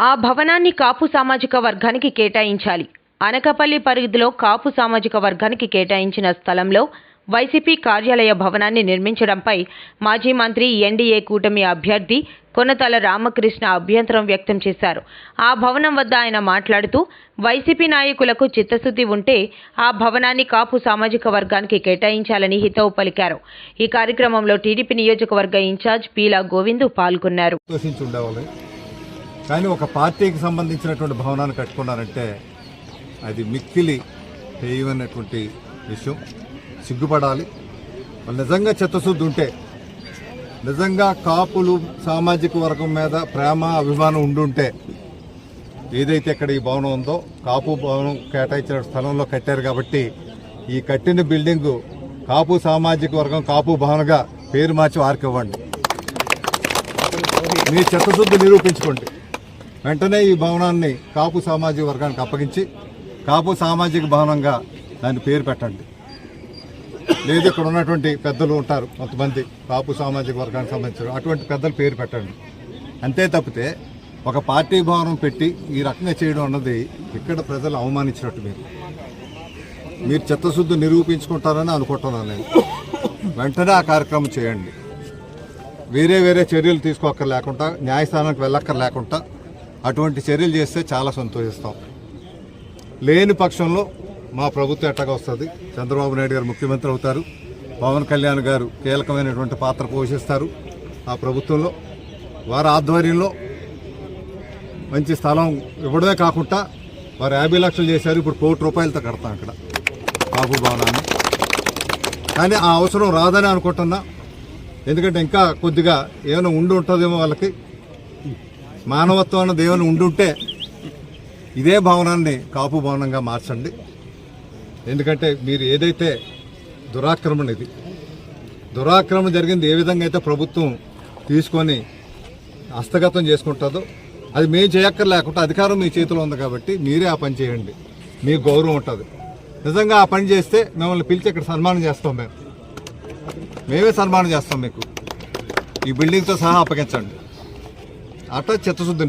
ఆ భవనాన్ని కాపు సామాజిక వర్గానికి కేటాయించాలి. అనకపల్లి పరిధిలో కాపు సామాజిక వర్గానికి కేటాయించిన స్థలంలో వైసీపీ కార్యాలయ భవనాన్ని నిర్మించడంపై మాజీ మంత్రి ఎన్డీఏ కూటమి అభ్యర్థి కొనతల రామకృష్ణ అభ్యంతరం వ్యక్తం చేశారు. ఆ భవనం వద్ద ఆయన మాట్లాడుతూ వైసీపీ నాయకులకు చిత్తశుద్ధి ఉంటే ఆ భవనాన్ని కాపు సామాజిక వర్గానికి కేటాయించాలని హితవు పలికారు. ఈ కార్యక్రమంలో టీడీపీ నియోజకవర్గ ఇన్ఛార్జ్ పీలా గోవిందు పాల్గొన్నారు. కానీ ఒక పార్టీకి సంబంధించినటువంటి భవనాన్ని కట్టుకున్నారంటే అది మిక్కిలి చేయమన్నటువంటి విషయం. సిగ్గుపడాలి. వాళ్ళు నిజంగా చిత్తశుద్ధి ఉంటే నిజంగా కాపులు సామాజిక వర్గం మీద ప్రేమ అభిమానం ఉండుంటే ఏదైతే ఇక్కడ ఈ భవనం ఉందో కాపు భవనం కేటాయించిన స్థలంలో కట్టారు కాబట్టి ఈ కట్టిన బిల్డింగు కాపు సామాజిక వర్గం కాపు భవన్గా పేరు మార్చి వారికి ఇవ్వండి. మీ చిత్తశుద్ధి నిరూపించుకోండి. వెంటనే ఈ భవనాన్ని కాపు సామాజిక వర్గానికి అప్పగించి కాపు సామాజిక భవనంగా దాని పేరు పెట్టండి. లేదు ఇక్కడ ఉన్నటువంటి పెద్దలు ఉంటారు కొంతమంది కాపు సామాజిక వర్గానికి సంబంధించిన అటువంటి పెద్దలు పేరు పెట్టండి. అంతే తప్పితే ఒక పార్టీ భవనం పెట్టి ఈ రకంగా చేయడం అన్నది ఇక్కడ ప్రజలు అవమానించినట్టు మీరు. మీరు చిత్తశుద్ధి నిరూపించుకుంటారని అనుకుంటున్నాను నేను. వెంటనే ఆ కార్యక్రమం చేయండి. వేరే వేరే చర్యలు తీసుకోక్కర్లేకుండా న్యాయస్థానానికి వెళ్ళక్కర్లేకుండా అటువంటి చర్యలు చేస్తే చాలా సంతోషిస్తాం. లేని పక్షంలో మా ప్రభుత్వం ఎట్టగా వస్తుంది. చంద్రబాబు నాయుడు గారు ముఖ్యమంత్రి అవుతారు. పవన్ కళ్యాణ్ గారు కీలకమైనటువంటి పాత్ర పోషిస్తారు ఆ ప్రభుత్వంలో. వారి ఆధ్వర్యంలో మంచి స్థలం ఇవ్వడమే కాకుండా వారు యాభై లక్షలు చేశారు. ఇప్పుడు కోటి రూపాయలతో కడతాం అక్కడ బాబు భవనాన్ని. కానీ ఆ అవసరం రాదని అనుకుంటున్నా. ఎందుకంటే ఇంకా కొద్దిగా ఏమైనా ఉండి ఉంటుందేమో వాళ్ళకి. మానవత్వం అన్న దేవుని ఉండుంటే ఇదే భవనాన్ని కాపు భవనంగా మార్చండి. ఎందుకంటే మీరు ఏదైతే దురాక్రమణ ఇది దురాక్రమణ జరిగింది ఏ విధంగా అయితే ప్రభుత్వం తీసుకొని హస్తగతం చేసుకుంటుందో అది మేము చేయక్కర్ లేకుండా అధికారం మీ చేతిలో ఉంది కాబట్టి మీరే ఆ పని చేయండి. మీకు గౌరవం ఉంటుంది. నిజంగా ఆ పని చేస్తే మిమ్మల్ని పిలిచి ఇక్కడ సన్మానం చేస్తాం మేము. మేమే సన్మానం చేస్తాం మీకు. ఈ బిల్డింగ్తో సహా అప్పగించండి. అట్లా చిత్తశుద్ధిని